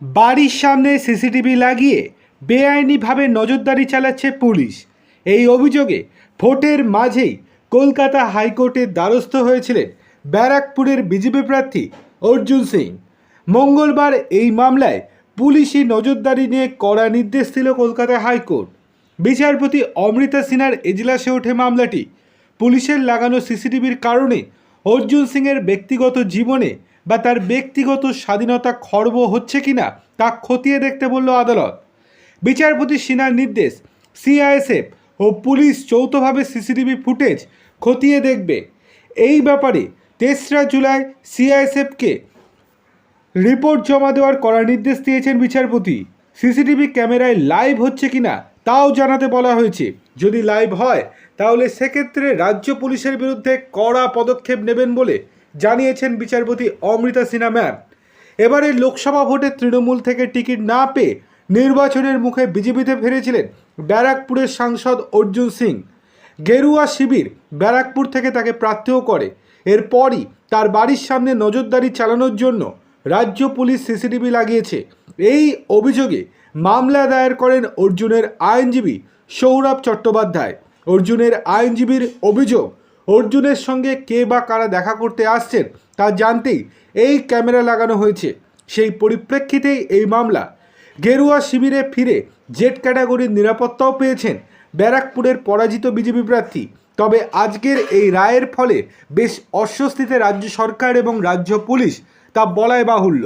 বাড়ির সামনে সিসিটিভি লাগিয়ে বেআইনিভাবে নজরদারি চালাচ্ছে পুলিশ। এই অভিযোগে ভোটের মাঝেই কলকাতা হাইকোর্টের দ্বারস্থ হয়েছিলেন ব্যারাকপুরের বিজেপি প্রার্থী অর্জুন সিং। মঙ্গলবার এই মামলায় পুলিশি নজরদারি নিয়ে কড়া নির্দেশ দিল কলকাতা হাইকোর্ট। বিচারপতি অমৃতা সিনহার এজলাসে ওঠে মামলাটি। পুলিশের লাগানো সিসিটিভির কারণে অর্জুন সিংয়ের ব্যক্তিগত জীবনে বা তার ব্যক্তিগত স্বাধীনতা খর্ব হচ্ছে কি না তা খতিয়ে দেখতে বলল আদালত। বিচারপতি সিনহার নির্দেশ সিআইএসএফ ও পুলিশ যৌথভাবে সিসিটিভি ফুটেজ খতিয়ে দেখবে। এই ব্যাপারে তেসরা জুলাই সিআইএসএফকে রিপোর্ট জমা দেওয়ার করার নির্দেশ দিয়েছেন বিচারপতি। সিসিটিভি ক্যামেরায় লাইভ হচ্ছে কি না তাও জানাতে বলা হয়েছে। যদি লাইভ হয়, তাহলে সেক্ষেত্রে রাজ্য পুলিশের বিরুদ্ধে কড়া পদক্ষেপ নেবেন বলে জানিয়েছেন বিচারপতি অমৃতা সিনহা ম্যাম। এবারে লোকসভা ভোটে তৃণমূল থেকে টিকিট না পেয়ে নির্বাচনের মুখে বিজেপিতে ফিরেছিলেন ব্যারাকপুরের সাংসদ অর্জুন সিং। গেরুয়া শিবির ব্যারাকপুর থেকে তাকে প্রার্থীও করে। এরপরই তার বাড়ির সামনে নজরদারি চালানোর জন্য রাজ্য পুলিশ সিসিটিভি লাগিয়েছে। এই অভিযোগে মামলা দায়ের করেন অর্জুনের আইনজীবী সৌরভ চট্টোপাধ্যায়। অর্জুনের আইনজীবীর অভিযোগ অর্জুনের সঙ্গে কে বা কারা দেখা করতে আসছেন তা জানতেই এই ক্যামেরা লাগানো হয়েছে। সেই পরিপ্রেক্ষিতেই এই মামলা। গেরুয়া শিবিরে ফিরে জেড ক্যাটাগরির নিরাপত্তাও পেয়েছেন ব্যারাকপুরের পরাজিত বিজেপি প্রার্থী। তবে আজকের এই রায়ের ফলে বেশ অস্বস্তিতে রাজ্য সরকার এবং রাজ্য পুলিশ তা বলায় বাহুল্য।